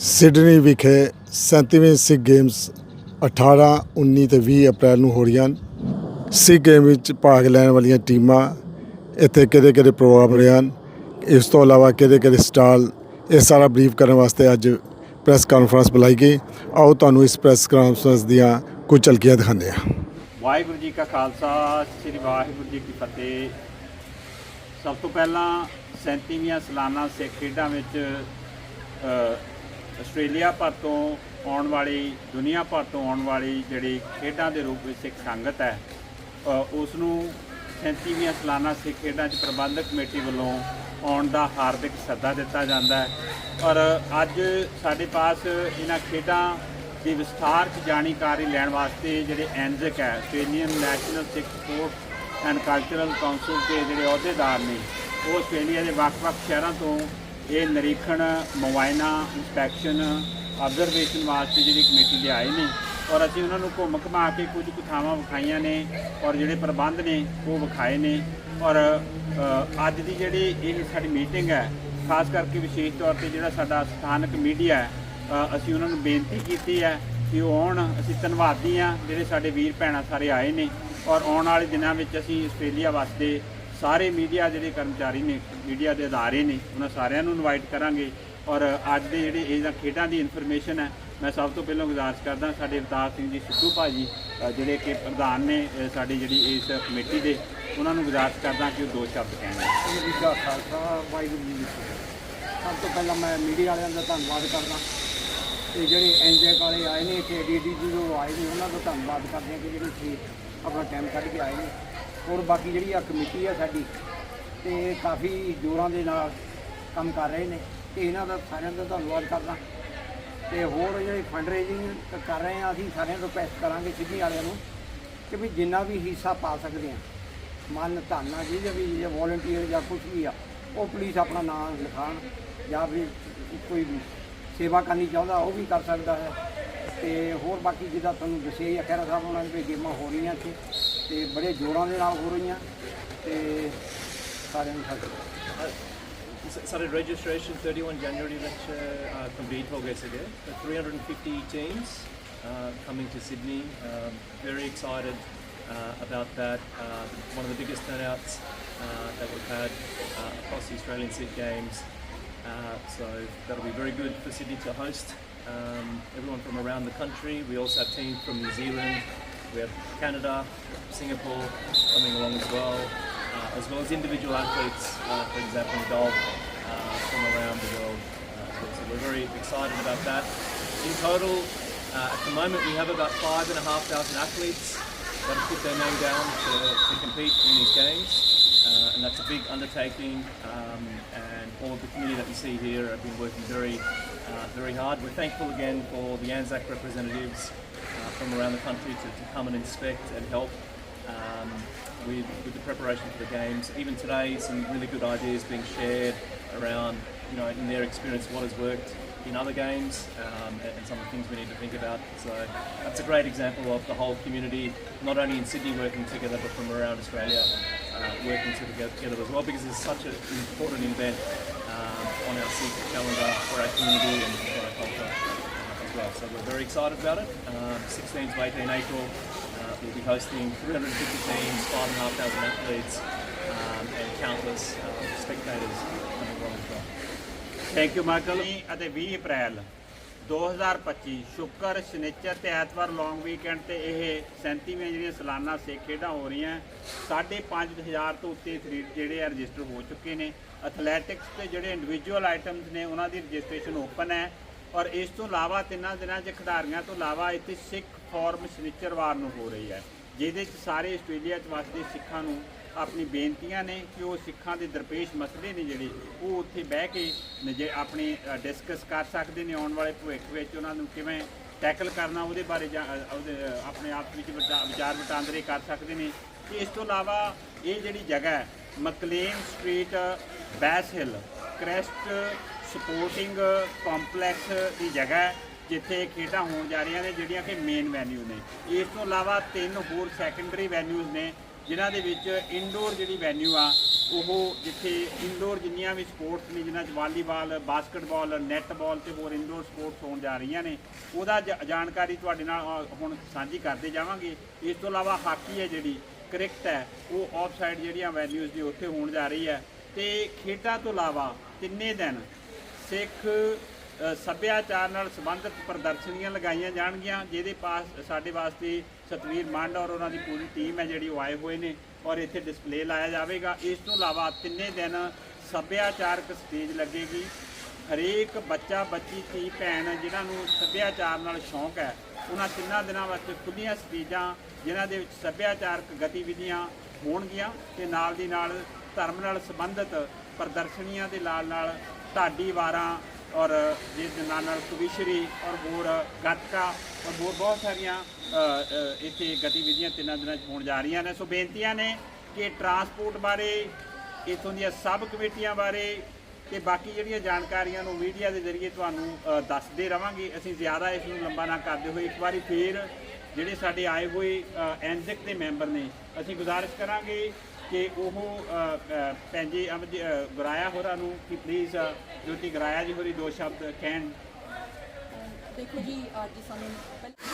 Sydney ਵਿਖੇ 37ਵੀਂ ਸਿੱਖ games 18 19 ਤੇ 20 ਅਪ੍ਰੈਲ ਨੂੰ ਹੋ ਰਹੀਆਂ ਹਨ। ਸਿੱਖ ਗੇਮ ਵਿੱਚ ਭਾਗ ਲੈਣ ਵਾਲੀਆਂ ਟੀਮਾਂ ਇੱਥੇ ਕਿਹੜੇ ਕਿਹੜੇ ਪ੍ਰੋਗਰਾਮ ਰਹੇ ਹਨ? ਇਸ ਤੋਂ ਇਲਾਵਾ ਕਿਹੜੇ ਕਿਹੜੇ ਸਟਾਲ ਇਹ ਸਾਰਾ ਬਰੀਫ ਕਰਨ ਵਾਸਤੇ ਅੱਜ ਪ੍ਰੈਸ ਕਾਨਫਰੰਸ ਬੁਲਾਈ ਗਈ। ਆਓ ਤੁਹਾਨੂੰ ਇਸ ਪ੍ਰੈਸ ਕਾਨਫਰੰਸ ਦੀਆਂ ਕੁਝ ਝਲਕੀਆਂ ਦਿਖਾਉਂਦੇ ਹਾਂ। ਵਾਹਿਗੁਰੂ ਜੀ ਕਾ ਖਾਲਸਾ, ਸ੍ਰੀ ਵਾਹਿਗੁਰੂ ਜੀ ਕੀ ਫਤਿਹ। ਸਭ ਤੋਂ ਪਹਿਲਾਂ 37ਵੀਆਂ ਸਾਲਾਨਾ ਸਿੱਖ ਖੇਡਾਂ ਵਿੱਚ ਆਸਟ੍ਰੇਲੀਆ ਭਰ ਤੋਂ ਆਉਣ ਵਾਲੀ, ਦੁਨੀਆ ਭਰ ਤੋਂ ਆਉਣ ਵਾਲੀ ਜਿਹੜੀ ਖੇਡਾਂ ਦੇ ਰੂਪ ਵਿੱਚ ਸਿੱਖ ਸੰਗਤ ਹੈ ਉਸ ਨੂੰ 37ਵੀਆਂ ਸਾਲਾਨਾ ਸਿੱਖ ਖੇਡਾਂ 'ਚ ਪ੍ਰਬੰਧਕ ਕਮੇਟੀ ਵੱਲੋਂ ਆਉਣ ਦਾ ਹਾਰਦਿਕ ਸੱਦਾ ਦਿੱਤਾ ਜਾਂਦਾ ਹੈ। ਔਰ ਅੱਜ ਸਾਡੇ ਪਾਸ ਇਹਨਾਂ ਖੇਡਾਂ ਦੀ ਵਿਸਥਾਰ ਚ ਜਾਣਕਾਰੀ ਲੈਣ ਵਾਸਤੇ ਜਿਹੜੇ ਐਨਜ਼ਿਕ ਹੈ Australian national Sikh sports and cultural council ਦੇ ਜਿਹੜੇ ਅਹੁਦੇਦਾਰ ਨੇ, ਉਹ ਆਸਟ੍ਰੇਲੀਆ ਦੇ ਵੱਖ-ਵੱਖ ਸ਼ਹਿਰਾਂ ਤੋਂ ਇਹ ਨਿਰੀਖਣ, ਮੁਆਇਨਾ ਇੰਸਪੈਕਸ਼ਨ ਆਬਜ਼ਰਵੇਸ਼ਨ ਵਾਸਤੇ ਜਿਹੜੀ ਕਮੇਟੀ ਦੇ ਆਏ ਨੇ ਔਰ ਅਸੀਂ ਉਹਨਾਂ ਨੂੰ ਘੁੰਮ ਘੁਮਾ ਕੇ ਕੁਝ ਕੁ ਥਾਵਾਂ ਵਿਖਾਈਆਂ ਨੇ ਔਰ ਜਿਹੜੇ ਪ੍ਰਬੰਧ ਨੇ ਉਹ ਵਿਖਾਏ ਨੇ ਔਰ ਅੱਜ ਦੀ ਜਿਹੜੀ ਇਹ ਸਾਡੀ ਮੀਟਿੰਗ ਹੈ, ਖਾਸ ਕਰਕੇ ਵਿਸ਼ੇਸ਼ ਤੌਰ ਤੇ ਜਿਹੜਾ ਸਾਡਾ ਸਥਾਨਕ ਮੀਡੀਆ ਹੈ ਅਸੀਂ ਉਹਨਾਂ ਨੂੰ ਬੇਨਤੀ ਕੀਤੀ ਹੈ ਕਿ ਉਹ ਆਉਣ, ਅਸੀਂ ਧੰਨਵਾਦੀ ਹਾਂ ਜਿਹੜੇ ਸਾਡੇ ਵੀਰ ਭੈਣਾਂ ਸਾਰੇ ਆਏ ਨੇ ਔਰ ਆਉਣ ਵਾਲੇ ਦਿਨਾਂ ਵਿੱਚ ਅਸੀਂ ਆਸਟ੍ਰੇਲੀਆ ਵਾਸਤੇ ਸਾਰੇ ਮੀਡੀਆ ਜਿਹੜੇ ਕਰਮਚਾਰੀ ਨੇ ਮੀਡੀਆ ਦੇ ਅਦਾਰੇ ਨੇ ਉਹਨਾਂ ਸਾਰਿਆਂ ਨੂੰ ਇਨਵਾਈਟ ਕਰਾਂਗੇ। ਔਰ ਅੱਜ ਦੇ ਜਿਹੜੇ ਇਹਨਾਂ ਖੇਡਾਂ ਦੀ ਇਨਫੋਰਮੇਸ਼ਨ ਹੈ ਮੈਂ ਸਭ ਤੋਂ ਪਹਿਲਾਂ ਗੁਜ਼ਾਰਿਸ਼ ਕਰਦਾ ਸਾਡੇ ਅਵਤਾਰ ਸਿੰਘ ਜੀ ਸਿੱਧੂ ਭਾਜੀ ਅ, ਜਿਹੜੇ ਕਿ ਪ੍ਰਧਾਨ ਨੇ ਸਾਡੀ ਜਿਹੜੀ ਇਸ ਕਮੇਟੀ ਦੇ ਉਹਨਾਂ ਨੂੰ ਗੁਜ਼ਾਰਿਸ਼ ਕਰਦਾ ਕਿ ਉਹ ਦੋ ਸ਼ਬਦ ਕਹਿਣ। ਜੀ ਕਾ ਖਾਲਸਾ ਵਾਹਿਗੁਰੂ ਜੀ ਸਭ ਤੋਂ ਪਹਿਲਾਂ ਮੈਂ ਮੀਡੀਆ ਵਾਲਿਆਂ ਦਾ ਧੰਨਵਾਦ ਕਰਦਾ। ਤੇ ਜਿਹੜੇ ਐਨਜੈਕ ਵਾਲੇ ਆਏ ਨੇ ਤੇ ਡੀਡੀ ਜੀ ਜੋ ਆਏ ਨੇ ਉਹਨਾਂ ਦਾ ਧੰਨਵਾਦ ਕਰਦੇ ਹਾਂ ਕਿ ਜਿਹੜੇ ਆਪਣਾ ਟਾਈਮ ਕੱਢ ਕੇ ਆਏ ਨੇ। ਔਰ ਬਾਕੀ ਜਿਹੜੀ ਆ ਕਮੇਟੀ ਆ ਸਾਡੀ, ਤੇ ਕਾਫੀ ਜ਼ੋਰਾਂ ਦੇ ਨਾਲ ਕੰਮ ਕਰ ਰਹੇ ਨੇ, ਤੇ ਇਹਨਾਂ ਦਾ ਸਾਰਿਆਂ ਦਾ ਧੰਨਵਾਦ ਕਰਦਾ। ਤੇ ਹੋਰ ਜਿਹੜੇ ਫੰਡ ਰੇਜ਼ਿੰਗ ਕਰ ਰਹੇ ਆ, ਅਸੀਂ ਸਾਰਿਆਂ ਨੂੰ ਰਿਕੁਐਸਟ ਕਰਾਂਗੇ ਸਿੱਧੀ ਵਾਲਿਆਂ ਨੂੰ ਕਿ ਵੀ ਜਿੰਨਾ ਵੀ ਹਿੱਸਾ ਪਾ ਸਕਦੇ ਆ, ਮਨ ਧਨ ਆ ਜਿਹਦੇ ਵੀ ਜਾਂ ਵੋਲੰਟੀਅਰ ਜਾਂ ਕੁਝ ਵੀ ਆ, ਉਹ ਪੁਲਿਸ ਆਪਣਾ ਨਾਮ ਲਿਖਾਣ ਜਾਂ ਵੀ ਕੋਈ ਵੀ ਸੇਵਾ ਕਰਨੀ ਚਾਹੁੰਦਾ, ਉਹ ਵੀ ਕਰ ਸਕਦਾ ਹੈ। ਤੇ ਹੋਰ ਬਾਕੀ ਜਿੱਦਾਂ ਤੁਹਾਨੂੰ ਦੱਸਿਆ ਹੀ ਆ ਖੈਰਾ ਸਾਹਿਬ ਉਹਨਾਂ ਨੇ ਵੀ ਗੇਮਾਂ ਹੋ ਰਹੀਆਂ ਇੱਥੇ। ਤੇ ਬੜੇ ਜ਼ੋਰਾਂ ਦੇ ਨਾਲ ਹੋ ਰਹੀਆਂ ਤੇ ਸਾਰਿਆਂ ਨੂੰ ਸਤਿ S- started registration 31 January ਵਿੱਚ uh, complete ਹੋ ਗਏ ਸੀਗੇ The 350 teams uh, coming to Sydney um, very excited uh, about that uh, one of the biggest turnouts uh, that we've had uh, across the Australian Sit Games uh, so that'll be very good for Sydney to host um, everyone from around the country we also have teams from New Zealand we have Canada Singapore coming along as well uh, as well as individual athletes, uh, for example, golf, uh, from around the world. Uh, so, we're very excited about that. In total, uh, at the moment, we have about five and a half thousand athletes that have put their name down to, to compete in these games. Uh, and that's a big undertaking, um, and all of the community that you see here have been working very, very hard. We're thankful again for the ANZAC representatives from around the country to, to come and inspect and help um, with, with the preparation for the games. Even today, some really good ideas being shared around, you know, in their experience, what has worked in other games um, and, and some of the things we need to think about. So that's a great example of the whole community, not only in Sydney working together, but from around Australia uh, working together, as well, because it's such an important event um, on our secret calendar for our community and for our culture as well. So we're very excited about it. Um, 16th to 18 April, uh, we'll be hosting 350 teams, 5,500 athletes, um, and countless uh, spectators coming along as well. Thank you Michael ਅਤੇ 20 ਅਪ੍ਰੈਲ 2025 ਸ਼ੁੱਕਰ ਸ਼ਨੀਚਰ ਤੇ ਐਤਵਾਰ ਲੌਂਗ weekend ਤੇ ਇਹ 37ਵੀਆਂ ਜਿਹੜੀਆਂ ਸਾਲਾਨਾ ਸਿੱਖ ਖੇਡਾਂ ਹੋ ਰਹੀਆਂ 5.5000 ਤੋਂ ਉੱਤੇ ਐਥਲੀਟ ਜਿਹੜੇ ਆ ਰਜਿਸਟਰ ਹੋ ਚੁੱਕੇ ਨੇ ਐਥਲੈਟਿਕਸ ਤੇ ਜਿਹੜੇ ਇੰਡੀਵਿਜੂਅਲ ਆਈਟਮਸ ਨੇ ਉਹਨਾਂ ਦੀ ਰਜਿਸਟ੍ਰੇਸ਼ਨ ਓਪਨ ਹੈ ਔਰ ਇਸ ਤੋਂ ਇਲਾਵਾ ਤਿੰਨਾਂ ਦਿਨਾਂ 'ਚ ਖਿਡਾਰੀਆਂ ਤੋਂ ਇਲਾਵਾ ਇੱਥੇ ਸਿੱਖ ਫੋਰਮ ਸ਼ਨੀਚਰਵਾਰ ਨੂੰ ਹੋ ਰਹੀ ਹੈ, ਜਿਹਦੇ 'ਚ ਸਾਰੇ ਆਸਟ੍ਰੇਲੀਆ 'ਚ ਵਸਦੇ ਸਿੱਖਾਂ ਨੂੰ ਆਪਣੀ ਬੇਨਤੀਆਂ ਨੇ ਕਿ ਉਹ ਸਿੱਖਾਂ ਦੇ ਦਰਪੇਸ਼ ਮਸਲੇ ਨੇ ਜਿਹੜੇ, ਉਹ ਉੱਥੇ ਬਹਿ ਕੇ ਨਜੇ ਆਪਣੇ ਡਿਸਕਸ ਕਰ ਸਕਦੇ ਨੇ ਆਉਣ ਵਾਲੇ ਭਵਿੱਖ ਵਿੱਚ ਉਹਨਾਂ ਨੂੰ ਕਿਵੇਂ ਟੈਕਲ ਕਰਨਾ, ਉਹਦੇ ਬਾਰੇ ਜਾਂ- ਉਹਦੇ ਆਪਣੇ ਆਪ ਵਿੱਚ ਵਿਚਾ- ਵਿਚਾਰ ਵਟਾਂਦਰੇ ਕਰ ਸਕਦੇ ਨੇ। ਤੇ ਇਸ ਤੋਂ ਇਲਾਵਾ ਇਹ ਜਿਹੜੀ ਜਗ੍ਹਾ ਹੈ, McLean Street, Bass Hill, Crest sporting complex ਦੀ ਜਗ੍ਹਾ ਹੈ, ਜਿੱਥੇ ਖੇਡਾਂ ਹੋਣ ਜਾ ਰਹੀਆਂ ਨੇ, ਜਿਹੜੀਆਂ ਕਿ ਮੇਨ ਵੈਨਿਊ ਨੇ। ਇਸ ਤੋਂ ਇਲਾਵਾ ਤਿੰਨ ਹੋਰ ਸੈਕੰਡਰੀ ਵੈਨਿਊਜ਼ ਨੇ, ਜਿਨ੍ਹਾਂ ਦੇ ਵਿੱਚ ਇਨਡੋਰ ਜਿਹੜੀ ਵੈਨਿਊ ਆ, ਉਹ ਜਿੱਥੇ ਇਨਡੋਰ ਜਿੰਨੀਆਂ ਵੀ ਸਪੋਰਟਸ ਨੇ ਜਿਨ੍ਹਾਂ 'ਚ ਵਾਲੀਬਾਲ ਬਾਸਕਟਬਾਲ ਨੈੱਟਬਾਲ ਤੇ ਹੋਰ ਇਨਡੋਰ ਸਪੋਰਟਸ ਹੋਣ ਜਾ ਰਹੀਆਂ ਨੇ, ਉਹਦਾ ਜ- ਜਾਣਕਾਰੀ ਤੁਹਾਡੇ ਨਾਲ ਹੁਣ ਸਾਂਝੀ ਕਰਦੇ ਜਾਵਾਂਗੇ। ਇਸ ਤੋਂ ਇਲਾਵਾ ਹਾਕੀ ਹੈ ਜਿਹੜੀ ਕ੍ਰਿਕਟ ਹੈ, ਉਹ ਆਫਸਾਈਡ ਜਿਹੜੀਆਂ ਵੈਨਿਊਜ਼ ਦੀ ਉੱਥੇ ਹੋਣ ਜਾ ਰਹੀ ਹੈ। ਤੇ ਖੇਡਾਂ ਤੋਂ ਇਲਾਵਾ ਤਿੰਨੇ ਦਿਨ ਸਿੱਖ ਸੱਭਿਆਚਾਰ ਨਾਲ ਸੰਬੰਧਿਤ ਪ੍ਰਦਰਸ਼ਨੀਆਂ ਲਗਾਈਆਂ ਜਾਣਗੀਆਂ, ਜਿਹਦੇ ਪਾਸ ਸਾਡੇ ਵਾਸਤੇ ਸਤਵੀਰ ਮੰਡ ਔਰ ਉਹਨਾਂ ਦੀ ਪੂਰੀ ਟੀਮ ਹੈ ਜਿਹੜੀ ਉਹ ਆਏ ਹੋਏ ਨੇ ਔਰ ਇੱਥੇ ਡਿਸਪਲੇ ਲਾਇਆ ਜਾਵੇਗਾ। ਇਸ ਤੋਂ ਇਲਾਵਾ ਤਿੰਨੇ ਦਿਨ ਸੱਭਿਆਚਾਰਕ ਸਟੇਜ ਲੱਗੇਗੀ। ਹਰੇਕ ਬੱਚਾ, ਬੱਚੀ, ਧੀ, ਭੈਣ ਜਿਨ੍ਹਾਂ ਨੂੰ ਸੱਭਿਆਚਾਰ ਨਾਲ ਸ਼ੌਂਕ ਹੈ, ਉਹਨਾਂ ਤਿੰਨਾਂ ਦਿਨਾਂ ਵਾਸਤੇ ਖੁੱਲੀਆਂ ਸਟੇਜਾਂ ਜਿਨ੍ਹਾਂ ਦੇ ਵਿੱਚ ਸੱਭਿਆਚਾਰਕ ਗਤੀਵਿਧੀਆਂ ਹੋਣਗੀਆਂ ਤੇ ਨਾਲ ਦੀ ਨਾਲ ਧਰਮ ਨਾਲ ਸੰਬੰਧਿਤ ਪ੍ਰਦਰਸ਼ਨੀਆਂ ਦੇ ਨਾਲ ਨਾਲ ਢਾਡੀ ਵਾਰਾਂ ਔਰ ਜਿਸ ਦੇ ਨਾਲ ਨਾਲ ਕਵਿਸ਼ਰੀ ਔਰ ਹੋਰ ਗੱਤਕਾ ਔਰ ਹੋਰ ਬਹੁਤ ਸਾਰੀਆਂ ਇੱਥੇ ਗਤੀਵਿਧੀਆਂ ਤਿੰਨਾਂ ਦਿਨਾਂ 'ਚ ਹੋਣ ਜਾ ਰਹੀਆਂ ਨੇ। ਸੋ ਬੇਨਤੀਆਂ ਨੇ ਕਿ ਟਰਾਂਸਪੋਰਟ ਬਾਰੇ, ਇਥੋਂ ਦੀਆਂ ਸਬ ਕਮੇਟੀਆਂ ਬਾਰੇ ਤੇ ਬਾਕੀ ਜਿਹੜੀਆਂ ਜਾਣਕਾਰੀਆਂ ਨੂੰ ਮੀਡੀਆ ਦੇ ਜ਼ਰੀਏ ਤੁਹਾਨੂੰ ਦੱਸਦੇ ਰਵਾਂਗੇ। ਅਸੀਂ ਜ਼ਿਆਦਾ ਇਸ ਨੂੰ ਲੰਬਾ ਨਾ ਕਰਦੇ ਹੋਏ ਇੱਕ ਵਾਰੀ ਫੇਰ ਜਿਹੜੇ ਸਾਡੇ ਆਏ ਹੋਏ ਐਨਜ਼ਿਕ ਦੇ ਮੈਂਬਰ ਨੇ, ਅਸੀਂ ਗੁਜ਼ਾਰਿਸ਼ ਕਰਾਂਗੇ ਕਿ ਉਹ ਅ, ਅ, ਪੈਂਜੀ ਅਮਜ ਹੋਰਾਂ ਨੂੰ ਕਿ ਪਲੀਜ਼ ਜੋਤੀ ਗੁਰਾਇਆ ਜੀ ਹੋਰੀ ਦੋ ਸ਼ਬਦ ਕਹਿਣ। ਦੇਖੋ ਜੀ ਅੱਜ ਸਾਨੂੰ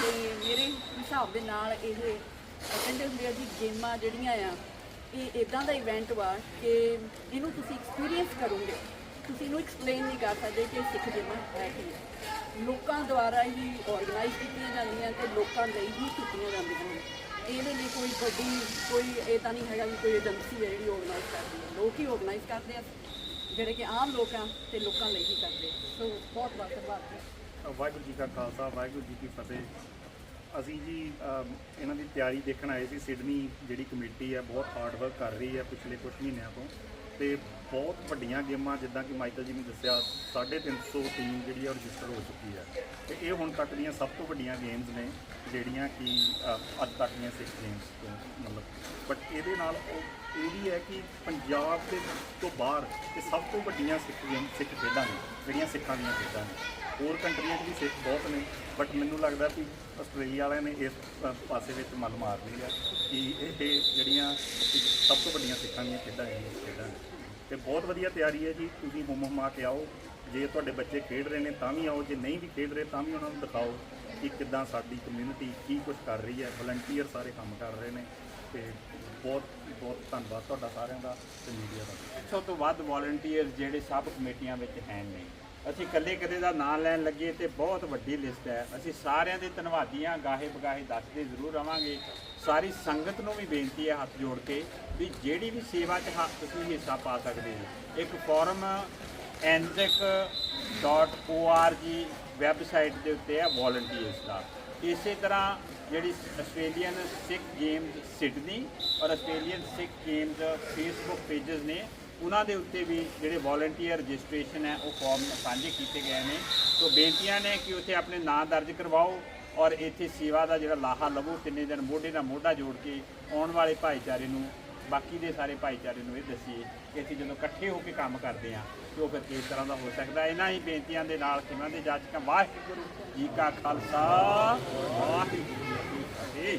ਤੇ ਮੇਰੇ ਹਿਸਾਬ ਦੇ ਨਾਲ ਇਹ ਕਹਿੰਦੇ ਹੁੰਦੇ ਆ ਜੀ ਗੇਮਾਂ ਜਿਹੜੀਆਂ ਆ ਇਹ ਇਦਾਂ ਦਾ ਇਵੈਂਟ ਵਾ ਕਿ ਇਹਨੂੰ ਤੁਸੀਂ ਐਕਸਪੀਰੀਅੰਸ ਕਰੋਗੇ। ਤੁਸੀਂ ਇਹਨੂੰ ਐਕਸਪਲੇਨ ਨਹੀਂ ਕਰ ਸਕਦੇ ਕਿ ਸਿੱਖ ਗੇਮਾਂ ਹੈ ਕੀ ਲੋਕਾਂ ਦੁਆਰਾ ਹੀ ਆਰਗੇਨਾਈਜ਼ ਕੀਤੀਆਂ ਜਾਂਦੀਆਂ ਤੇ ਲੋਕਾਂ ਲਈ ਹੀ ਕੀਤੀਆਂ ਜਾਂਦੀਆਂ ਹਨ ਇਹਦੇ ਲਈ ਕੋਈ ਵੱਡੀ ਕੋਈ ਇਹ ਤਾਂ ਨਹੀਂ ਹੈਗਾ ਵੀ ਕੋਈ ਏਜੰਸੀ ਹੈ ਜਿਹੜੀ ਆਰਗੇਨਾਈਜ਼ ਕਰਦੀ ਹੈ। ਲੋਕ ਹੀ ਆਰਗੇਨਾਈਜ਼ ਕਰਦੇ ਆ। ਜਿਹੜੇ ਕਿ ਆਮ ਲੋਕ ਆ ਤੇ ਲੋਕਾਂ ਲਈ ਹੀ ਕਰਦੇ ਸੋ ਬਹੁਤ ਬਹੁਤ ਧੰਨਵਾਦ ਜੀ। ਵਾਹਿਗੁਰੂ ਜੀ ਕਾ ਖਾਲਸਾ, ਵਾਹਿਗੁਰੂ ਜੀ ਕੀ ਫਤਿਹ। ਅਸੀਂ ਜੀ ਇਹਨਾਂ ਦੀ ਤਿਆਰੀ ਦੇਖਣ ਆਏ ਸੀ। ਸਿਡਨੀ ਜਿਹੜੀ ਕਮੇਟੀ ਹੈ ਬਹੁਤ ਹਾਰਡ ਵਰਕ ਕਰ ਰਹੀ ਹੈ ਪਿਛਲੇ ਕੁਝ ਮਹੀਨਿਆਂ ਤੋਂ। ਤੇ ਬਹੁਤ ਵੱਡੀਆਂ ਗੇਮਾਂ ਜਿੱਦਾਂ ਕਿ ਮਾਈਕਲ ਜੀ ਨੇ ਦੱਸਿਆ 350 ਟੀਮ ਜਿਹੜੀ ਹੈ ਰਜਿਸਟਰ ਹੋ ਚੁੱਕੀ ਹੈ ਤੇ ਇਹ ਹੁਣ ਤੱਕ ਦੀਆਂ ਸਭ ਤੋਂ ਵੱਡੀਆਂ ਗੇਮਸ ਨੇ ਜਿਹੜੀਆਂ ਕਿ ਅ, ਅੱਜ ਤੱਕ ਦੀਆਂ ਸਿੱਖ ਗੇਮਸ ਤੋਂ ਮਤਲਬ। ਬਟ ਇਹਦੇ ਨਾਲ ਉਹ ਇਹ ਵੀ ਹੈ ਕਿ ਪੰਜਾਬ ਦੇ ਤੋਂ ਬਾਹਰ ਇਹ ਸਭ ਤੋਂ ਵੱਡੀਆਂ ਸਿੱਖ ਗੇਮ ਸਿੱਖ ਖੇਡਾਂ ਨੇ ਜਿਹੜੀਆਂ ਸਿੱਖਾਂ ਦੀਆਂ ਖੇਡਾਂ ਨੇ। ਹੋਰ ਕੰਟਰੀਆਂ 'ਚ ਵੀ ਸਿੱਖ ਬਹੁਤ ਨੇ ਬਟ ਮੈਨੂੰ ਲੱਗਦਾ ਕਿ ਆਸਟ੍ਰੇਲੀਆ ਵਾਲਿਆਂ ਨੇ ਇਸ ਪਾਸੇ ਵਿੱਚ ਮੱਲ ਮਾਰ ਲਈ ਹੈ ਕਿ ਇਹ ਜਿਹੜੀਆਂ ਸਭ ਤੋਂ ਵੱਡੀਆਂ ਸਿੱਖਾਂ ਦੀਆਂ ਖੇਡਾਂ ਨੇ ਖੇਡਾਂ ਨੇ। ਤੇ ਬਹੁਤ ਵਧੀਆ ਤਿਆਰੀ ਹੈ ਜੀ, ਤੁਸੀਂ ਹੁਮ ਹੁਮਾ ਕੇ ਆਓ, ਜੇ ਤੁਹਾਡੇ ਬੱਚੇ ਖੇਡ ਰਹੇ ਨੇ ਤਾਂ ਵੀ ਆਓ, ਜੇ ਨਹੀਂ ਵੀ ਖੇਡ ਰਹੇ ਤਾਂ ਵੀ ਉਹਨਾਂ ਨੂੰ ਦਿਖਾਓ ਕਿ ਕਿੱਦਾਂ ਸਾਡੀ ਕਮਿਊਨਿਟੀ ਕੀ ਕੁਝ ਕਰ ਰਹੀ ਹੈ ਵਲੰਟੀਅਰ ਸਾਰੇ ਕੰਮ ਕਰ ਰਹੇ ਨੇ ਤੇ ਬਹੁਤ ਬਹੁਤ ਧੰਨਵਾਦ ਤੁਹਾਡਾ ਸਾਰਿਆਂ ਦਾ ਤੇ ਮੀਡੀਆ ਦਾ। ਸਭ ਤੋਂ ਵੱਧ ਵਲੰਟੀਅਰ ਜਿਹੜੇ ਸਭ ਕਮੇਟੀਆਂ ਵਿੱਚ ਹੈ ਨੇ ਅਸੀਂ ਇਕੱਲੇ ਕਦੇ ਦਾ ਨਾਂ ਲੈਣ ਲੱਗੇ ਤੇ ਬਹੁਤ ਵੱਡੀ ਲਿਸਟ ਹੈ। ਅਸੀਂ ਸਾਰਿਆਂ ਦੇ ਧੰਨਵਾਦੀਆਂ, ਗਾਹੇ ਬਗਾਹੇ ਦੱਸਦੇ ਜ਼ਰੂਰ ਰਵਾਂਗੇ। ਸਾਰੀ ਸੰਗਤ ਨੂੰ ਵੀ ਬੇਨਤੀ ਹੈ ਹੱਥ ਜੋੜ ਕੇ ਵੀ ਜਿਹੜੀ ਵੀ ਸੇਵਾ 'ਚ ਹੱਥ ਤੁਸੀਂ ਹਿੱਸਾ ਪਾ ਸਕਦੇ ਹੋ। ਇੱਕ ਫੋਰਮ anzac.org ਵੈਬਸਾਈਟ ਦੇ ਉੱਤੇ ਹੈ ਵੋਲੰਟੀਅਰਸ ਦਾ। ਇਸੇ ਤਰ੍ਹਾਂ ਜਿਹੜੀ ਆਸਟ੍ਰੇਲੀਅਨ ਸਿੱਖ ਗੇਮਸ ਸਿਡਨੀ ਔਰ Australian Sikh games Facebook pages ਨੇ ਉਹਨਾਂ ਦੇ ਉੱਤੇ ਵੀ ਜਿਹੜੇ ਵੋਲੰਟੀਅਰ ਰਜਿਸਟ੍ਰੇਸ਼ਨ ਹੈ, ਉਹ ਫਾਰਮ ਸਾਂਝੇ ਕੀਤੇ ਗਏ ਨੇ। ਸੋ ਬੇਨਤੀਆਂ ਨੇ ਕਿ ਉੱਥੇ ਆਪਣੇ ਨਾਂ ਦਰਜ ਕਰਵਾਓ ਔਰ ਇੱਥੇ ਸੇਵਾ ਦਾ ਜਿਹੜਾ ਲਾਹਾ ਲਵੋ, ਤਿੰਨੇ ਦਿਨ ਮੋਢੇ ਨਾਲ ਮੋਢਾ ਜੋੜ ਕੇ ਆਉਣ ਵਾਲੇ ਭਾਈਚਾਰੇ ਨੂੰ, ਬਾਕੀ ਦੇ ਸਾਰੇ ਭਾਈਚਾਰੇ ਨੂੰ ਇਹ ਦੱਸੀਏ ਕਿ ਅਸੀਂ ਜਦੋਂ ਇਕੱਠੇ ਹੋ ਕੇ ਕੰਮ ਕਰਦੇ ਹਾਂ, ਤੇ ਉਹ ਫਿਰ ਕਿਸ ਤਰ੍ਹਾਂ ਦਾ ਹੋ ਸਕਦਾ ਇਹਨਾਂ ਹੀ ਬੇਨਤੀਆਂ ਦੇ ਨਾਲ ਕਿਵੇਂ ਦੇ ਜਾਚਕਾਂ ਵਾਹਿਗੁਰੂ ਜੀ ਕਾ ਖਾਲਸਾ, ਵਾਹਿਗੁਰੂ ਜੀ ਕੀ ਫਤਿਹ।